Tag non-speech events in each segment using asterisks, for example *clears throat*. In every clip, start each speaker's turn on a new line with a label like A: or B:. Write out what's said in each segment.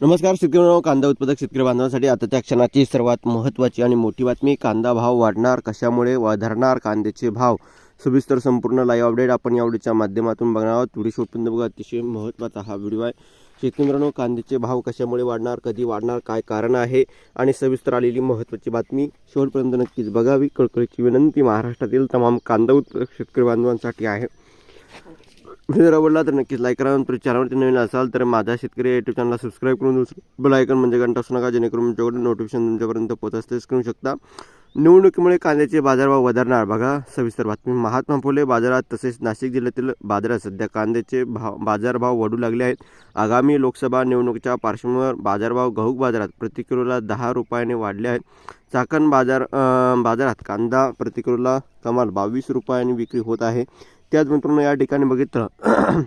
A: नमस्कार शेतकरी कांदा उत्पादक शेतकरी बांधवांसाठी आताच्या क्षणाची सर्वात महत्त्वाची आणि मोठी बातमी कांदा भाव वाढणार कशामुळे वाढणार कांद्याचे भाव? सविस्तर संपूर्ण लाईव्ह अपडेट आपण या व्हिडिओच्या माध्यमातून बघणार आहोत. व्हिडिओ शेवटपर्यंत बघा अतिशय महत्त्वाचा हा व्हिडिओ आहे. शेतकरी मित्रांनो कांद्याचे भाव कशामुळे वाढणार कधी वाढणार काय कारण आहे? आणि सविस्तर आलेली महत्त्वाची बातमी शेवटपर्यंत नक्कीच बघावी. कळकळीची विनंती महाराष्ट्रातील तमाम कांदा उत्पादक शेतकरी बांधवांसाठी आहे. व्हिडिओ आवडला तर नक्कीच लाईक करा. नंतर चॅनलवरती नवीन असाल तर माझा शेतकरी युट्यूब चॅनलला सबस्क्राईब करून बेल आयकन म्हणजे घंटा असू नका जेणेकरून तुमच्याकडे नोटिफिकेशन तुमच्यापर्यंत पोहोचत तेच करू शकता. निवडणुकीमुळे कांद्याचे बाजारभाव वधारणार. बघा सविस्तर बातमी. महात्मा फुले बाजारात तसेच नाशिक जिल्ह्यातील बाजारात सध्या कांद्याचे भाव बाजारभाव वाढू लागले आहेत. आगामी लोकसभा निवडणुकीच्या पार्श्वभूमीवर बाजारभाव घाऊक बाजारात प्रति किलोला दहा रुपयाने वाढले आहेत. चाकण बाजार बाजारात कांदा प्रति किलोला कमाल बावीस रुपयाने विक्री होत आहे. त्याच मित्रांनो या ठिकाणी बघितलं. *clears throat*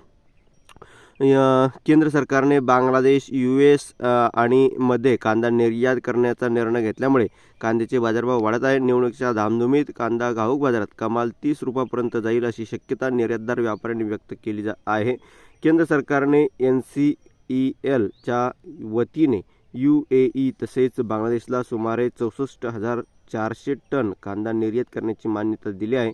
A: केंद्र सरकारने बांगलादेश यू एस आणि मध्ये कांदा निर्यात करण्याचा निर्णय घेतल्यामुळे कांद्याचे बाजारभाव वाढत आहे. निवडणुकीच्या धामधुमीत कांदा घाऊक बाजारात कमाल तीस रुपयापर्यंत जाईल अशी शक्यता निर्यातदार व्यापाऱ्यांनी व्यक्त केली जा आहे. केंद्र सरकारने एन सी ई एलच्या वतीने यू ए ई तसेच बांगलादेशला सुमारे चौसष्ट हजार चारशे टन कांदा निर्यात करण्याची मान्यता दिली आहे.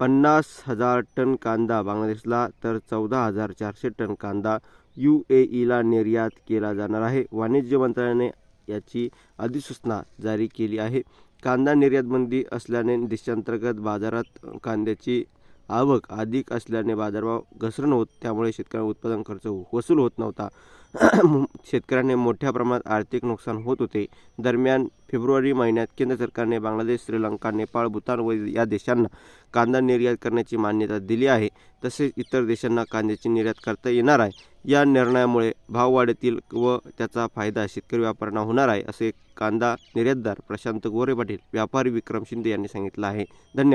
A: पन्नास हजार टन कांदा बांगलादेशला तर चौदा हजार चारशे टन कांदा यू ए ईला निर्यात केला जाणार आहे. वाणिज्य मंत्रालयाने याची अधिसूचना जारी केली आहे. कांदा निर्यातबंदी असल्याने देशांतर्गत बाजारात कांद्याची आवक अधिक असल्याने बाजारभाव घसरण होत त्यामुळे शेतकऱ्यांना उत्पादन खर्च वसूल होत नव्हता. *clears throat* शेतकऱ्यांना मोठ्या प्रमाणात आर्थिक नुकसान होत होते. दरम्यान फेब्रुवारी महिन्यात केंद्र सरकारने बांगलादेश श्रीलंका नेपाळ भूतान व या देशांना कांदा निर्यात करण्याची मान्यता दिली आहे. तसेच इतर देशांना कांद्याची निर्यात करता येणार आहे. या निर्णयामुळे भाव वाढतील व त्याचा फायदा शेतकरी व्यापाऱ्यांना होणार आहे असे कांदा निर्यातदार प्रशांत गोरे पाटील व्यापारी विक्रम शिंदे यांनी सांगितलं आहे. धन्यवाद.